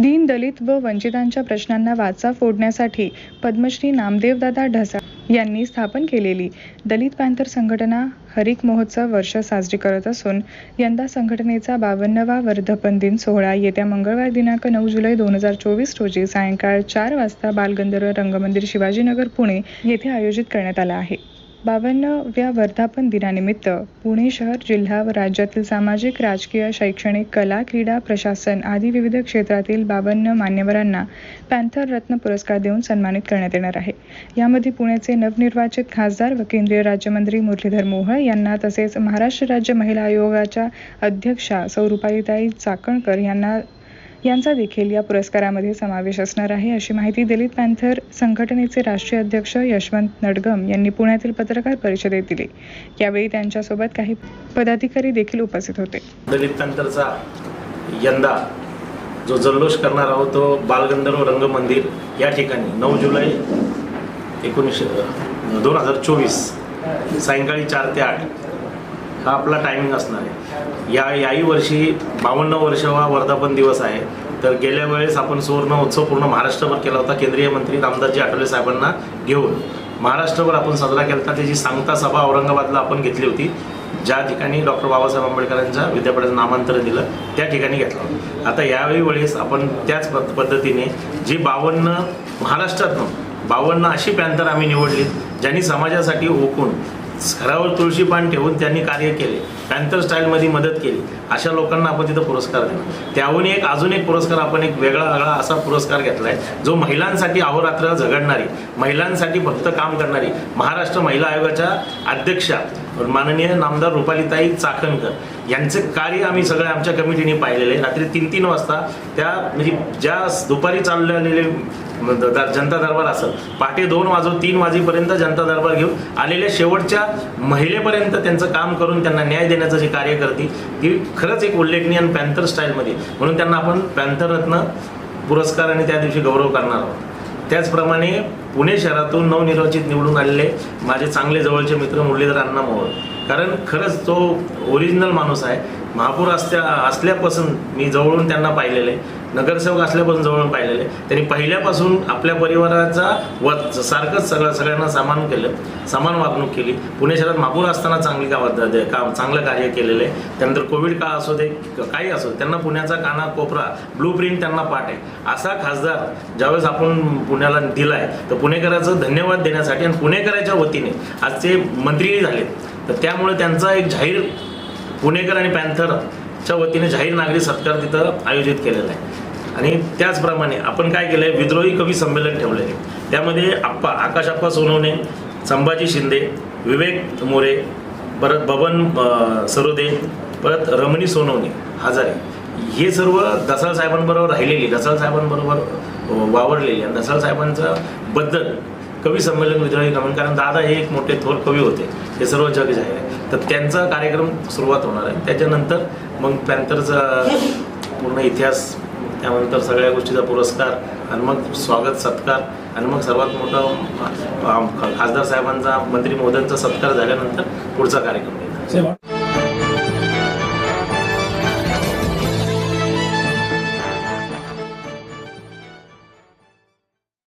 दलित व वंचितांच्या प्रश्नांना वाचा फोडण्यासाठी पद्मश्री नामदेवदादा ढसाळ यांनी स्थापन केलेली दलित पॅंथर संघटना हरिक महोत्सव वर्ष साजरी करत असून यंदा संघटनेचा बावन्नवा वर्धपन दिन सोहळा येत्या मंगळवार दिनांक नऊ जुलै दोन हजार चोवीस रोजी सायंकाळ चार वाजता बालगंधर्व रंगमंदिर शिवाजीनगर पुणे येथे आयोजित करण्यात आला आहे. बावन्नव्या वर्धापन दिनानिमित्त पुणे शहर जिल्हा व राज्यातील सामाजिक राजकीय शैक्षणिक कला क्रीडा प्रशासन आदी विविध क्षेत्रातील बावन्न मान्यवरांना पॅन्थर रत्न पुरस्कार देऊन सन्मानित करण्यात येणार आहे. यामध्ये पुण्याचे नवनिर्वाचित खासदार व केंद्रीय राज्यमंत्री मुरलीधर मोहोळ यांना तसेच महाराष्ट्र राज्य महिला आयोगाच्या अध्यक्षा सौरुपाईताई चाकणकर यांना यांचा देखील या पुरस्कारामध्ये समावेश असणार आहे. अशी माहिती दलित पॅन्थर संघटनेचे राष्ट्रीय अध्यक्ष यशवंत नडगम यांनी पुण्यातील पत्रकार परिषदेत दिली. यावेळी त्यांच्यासोबत काही पदाधिकारी देखील उपस्थित होते. दलित पॅन्थरचा यंदा जो जल्लोष करणार आहोत तो बालगंधर्व रंगमंदिर या ठिकाणी नऊ जुलै एकोणीसशे दोन हजार चोवीस सायंकाळी चार ते आठ हा आपला टायमिंग असणार आहे. या याही वर्षी बावन्न हा वर्धापन दिवस आहे. तर गेल्या वेळेस आपण सुवर्ण उत्सव पूर्ण महाराष्ट्रभर केला होता. केंद्रीय मंत्री रामदासजी आठवले साहेबांना घेऊन महाराष्ट्रभर आपण साजरा केला होता. त्याची सांगता सभा औरंगाबादला आपण घेतली होती. ज्या ठिकाणी डॉक्टर बाबासाहेब आंबेडकरांच्या विद्यापीठाचं नामांतर दिलं त्या ठिकाणी घेतलं आता यावेळी वेळेस आपण त्याच पद्धतीने जी बावन्न महाराष्ट्रातनं बावन्न अशी पॅन्थर आम्ही निवडली ज्यांनी समाजासाठी ओकून घरावर तुळशी पान ठेवून त्यांनी कार्य केले. पॅन्थर स्टाईलमध्ये मदत केली. अशा लोकांना आपण तिथं पुरस्कार देणार. त्याहून एक अजून एक पुरस्कार आपण एक वेगळा वेगळा असा पुरस्कार घेतला आहे जो महिलांसाठी अहोरात्र झगडणारी महिलांसाठी फक्त काम करणारी महाराष्ट्र महिला आयोगाच्या अध्यक्षा माननीय नामदार रुपालीताई चाकणकर यांचे कार्य आम्ही सगळे आमच्या कमिटीने पाहिलेले रात्री तीन तीन वाजता त्या म्हणजे ज्या दुपारी चाललेले म्हणजे द- जनता दरबार असेल पहाटे दोन वाजून तीन वाजेपर्यंत जनता दरबार घेऊन आलेल्या शेवटच्या महिलेपर्यंत त्यांचं काम करून त्यांना न्याय देण्याचं जे कार्य करते ती खरंच एक उल्लेखनीय आणि पॅन्थर स्टाईलमध्ये. म्हणून त्यांना आपण पॅन्थर रत्न पुरस्काराने त्या दिवशी गौरव करणार आहोत. त्याचप्रमाणे पुणे शहरातून नवनिर्वाचित निवडून आलेले माझे चांगले जवळचे मित्र मुरलीधर अण्णा मोहोळ कारण खरंच तो ओरिजिनल माणूस आहे. महापौर असल्या असल्यापासून मी जवळून त्यांना पाहिलेले. नगरसेवक असल्यापासून जवळून पाहिलेले. त्यांनी पहिल्यापासून आपल्या परिवाराचा व सारखंच सगळं सगळ्यांना समान केलं. समान वागणूक केली. पुणे शहरात महापौर असताना चांगली काम काम चांगलं कार्य केलेलं. आहे त्यानंतर कोविड काळ असू दे काही असो त्यांना पुण्याचा काना कोपरा ब्लू प्रिंट त्यांना पाठ आहे. असा खासदार ज्यावेळेस आपण पुण्याला दिला आहे तर पुणेकराचं धन्यवाद देण्यासाठी आणि पुणेकराच्या वतीने आज ते मंत्रीही झालेत. तर त्यामुळे त्यांचा एक जाहीर पुणेकर आणि पॅन्थरच्या वतीने जाहीर नागरी सत्कार तिथं आयोजित केलेला आहे. आणि त्याचप्रमाणे आपण काय केलं आहे विद्रोही कवी संमेलन ठेवलं आहे त्यामध्ये आप्पा आकाश आप्पा सोनवणे संभाजी शिंदे विवेक मोरे परत बबन सरोदे परत रमणी सोनवणे हजारे हे सर्व दसाळ साहेबांबरोबर राहिलेली दसाळ साहेबांबरोबर वावरलेली आणि दसाळ साहेबांचा बद्दल कवी संमेलन विद्रोही कमेंट कारण दादा हे एक मोठे थोर कवी होते. हे सर्व जग जाहीर आहे. तर त्यांचा कार्यक्रम सुरुवात होणार आहे. त्याच्यानंतर मग पॅन्थरचा पूर्ण इतिहास त्यानंतर सगळ्या गोष्टीचा पुरस्कार आणि मग स्वागत सत्कार आणि मग सर्वात मोठं खासदार साहेबांचा मंत्री महोदयांचा सत्कार झाल्यानंतर पुढचा कार्यक्रम. येईल